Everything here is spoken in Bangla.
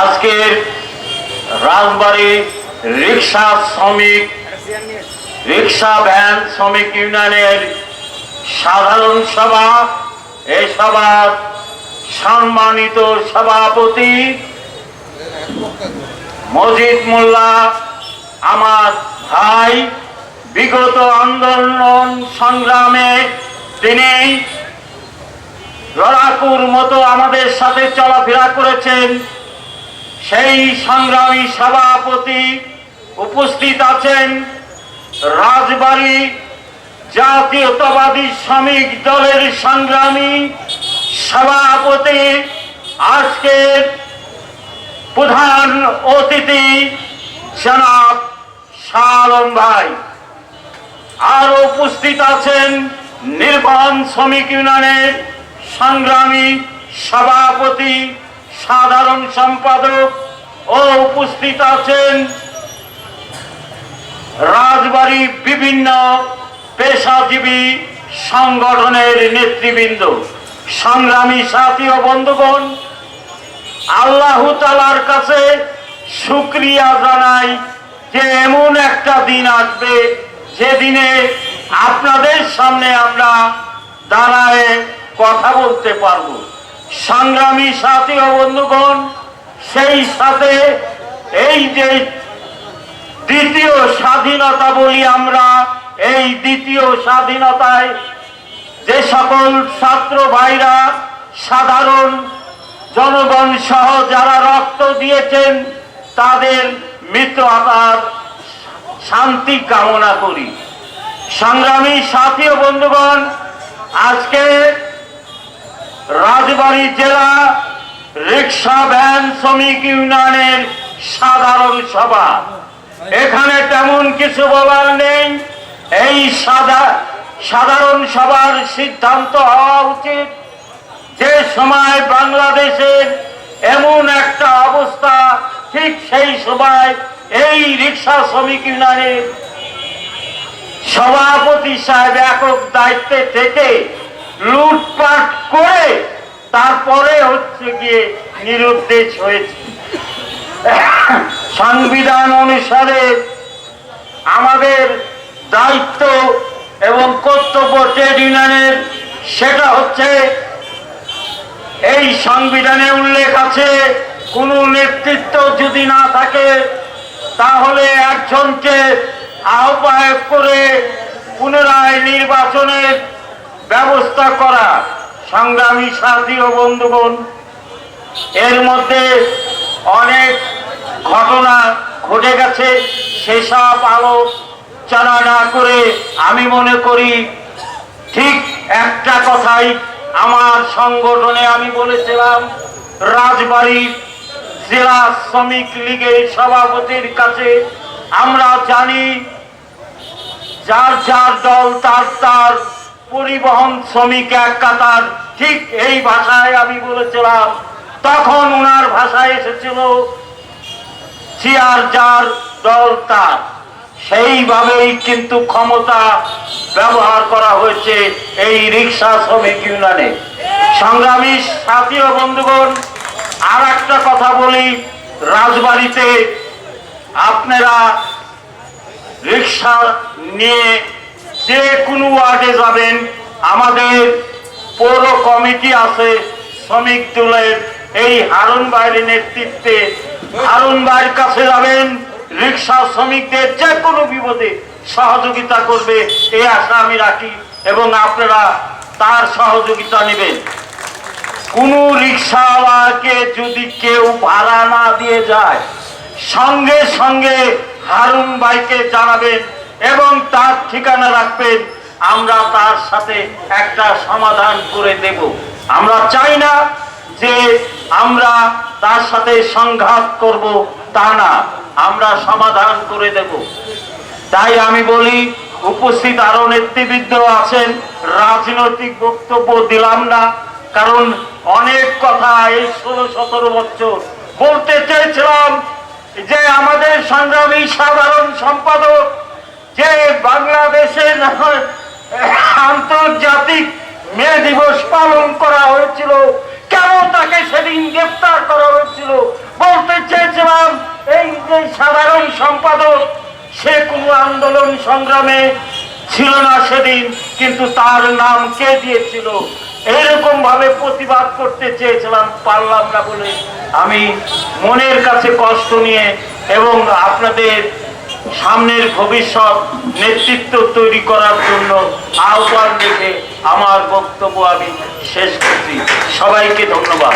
আজকের রিক্সা শ্রমিক, রিক্সা ভ্যান শ্রমিক সাধারণ সভা। এই সভার সম্মানিত সভাপতি মজিদ মোল্লা, আমার ভাই, বিগত আন্দোলন সংগ্রামে তিনি লড়াকুর মতো আমাদের সাথে চলাফেরা করেছেন। সেই সংগ্রামী সভাপতি উপস্থিত আছেন রাজবাড়ী জাতীয়তাবাদী শ্রমিক দলের সংগ্রামী সভাপতি, আজকের প্রধান অতিথি জনাব শালম ভাই। আর উপস্থিত আছেন নির্বাণ শ্রমিক ইউনিয়নের সংগ্রামী সভাপতি, সাধারণ সম্পাদক ও উপস্থিত আছেন রাজবাড়ী বিভিন্ন পেশাজীবী সংগঠনের নেতৃবৃন্দ, সংগ্রামী সাথী ও বন্ধুগণ, আল্লাহ তালার কাছে শুক্রিয়া জানাই যে এমন একটা দিন আসবে, যেদিনে আপনাদের সামনে আমরা দাঁড়ায় কথা বলতে পারব। সংগ্রামী সাথী ও বন্ধুগণ, সেই সাথে এই যে দ্বিতীয় স্বাধীনতা বলি আমরা, এই দ্বিতীয় স্বাধীনতায় যে সকল ছাত্র ভাইরা, সাধারণ জনগণ সহ যারা রক্ত দিয়েছেন, তাদের মৃত্যু আত্মার শান্তি কামনা করি। সংগ্রামী সাথী বন্ধুগণ, আজকে রাজবাড়ী জেলা রিক্সা ভ্যান শ্রমিক ইউনিয়নের সাধারণ সভা। এখানে তেমন কিছু বলার নেই। এই সাদা, সাধারণ সভার সিদ্ধান্ত হওয়া উচিত। যে সময় বাংলাদেশের এমন একটা অবস্থা, ঠিক সেই সময় এই রিক্সা শ্রমিক ইউনিয়নের সভাপতি সাহেব একক দায়িত্বে থেকে লুটপাট করে তারপরে হচ্ছে গিয়ে নিরুদ্দেশ হয়েছে। সংবিধান অনুসারে আমাদের দায়িত্ব এবং কর্তব্য ট্রেড ইউনিয়নের, সেটা হচ্ছে এই সংবিধানে উল্লেখ আছে, কোনো নেতৃত্ব যদি না থাকে, তাহলে একজনকে আহ্বায়ক করে পুনরায় নির্বাচনের ব্যবস্থা করা, সংগ্রামী সাথী ও বন্ধুগণ, এর মধ্যে অনেক ঘটনা ঘটে গেছে, সেসব আলোচনা না করে আমি মনে করি ঠিক একটা কথাই আমার সংগঠনে আমি বলেছিলাম, রাজবাড়ী জেলা শ্রমিক লীগের সভাপতির কাছে আমরা জানি, যার যার দল তার তার পরিবহন শ্রমিক এক কাতার। ঠিক এই ভাষায় আমি বলেছিলাম, তখন ওনার ভাষায় এসেছিল চেয়ার যার দল তার। সেইভাবেই কিন্তু ক্ষমতা ব্যবহার করা হয়েছে এই রিক্সা শ্রমিক ইউনিয়নে। সংগ্রামী সাথী বন্ধুগণ আর একটা কথা বলি, রাজবাড়িতে আপনারা রিক্সা নিয়ে যে কোনো ওয়ার্ডে যাবেন, আমাদের পৌর কমিটি আছে শ্রমিক দলের। এই হারুন বাইরের নেতৃত্বে হারুন বাইরের কাছে যাবেন রিক্সা শ্রমিকদের যে কোনো বিপদে সহযোগিতা করবে এই আশা আমি রাখি এবং আপনারা তার সহযোগিতা নেবেন। কোন রিক্সাওয়ালাকে যদি কেউ ভাড়া না দিয়ে যায়, সঙ্গে সঙ্গে হারুন ভাইকে জানাবেন এবং তার ঠিকানা রাখবেন আমরা তার সাথে একটা সমাধান করে দেব। আমরা চাই না যে আমরা তার সাথে সংঘাত করব, তা না। আমরা সমাধান করে দেব। তাই আমি বলি, উপস্থিত আরও নেতৃবৃন্দ আছেন, রাজনৈতিক বক্তব্য দিলাম না, কারণ অনেক কথা এই ষোলো সতেরো বছর বলতে চেয়েছিলাম যে আমাদের সংগ্রামী সাধারণ সম্পাদক যে বাংলাদেশের আন্তর্জাতিক মে দিবস পালন করা হয়েছিল, কেন তাকে সেদিন গ্রেফতার করা হয়েছিল? বলতে চেয়েছিলাম, এই যে সাধারণ সম্পাদক, সে কোনো আন্দোলন সংগ্রামে ছিল না সেদিন, কিন্তু তার নাম কে দিয়েছিল? এইরকম ভাবে প্রতিবাদ করতে চেয়েছিলাম, পারলাম না বলে আমি মনের কাছে কষ্ট নিয়ে এবং আপনাদের সামনের ভবিষ্যৎ নেতৃত্ব তৈরি করার জন্য আহ্বান রেখে আমার বক্তব্য আমি শেষ করছি। সবাইকে ধন্যবাদ।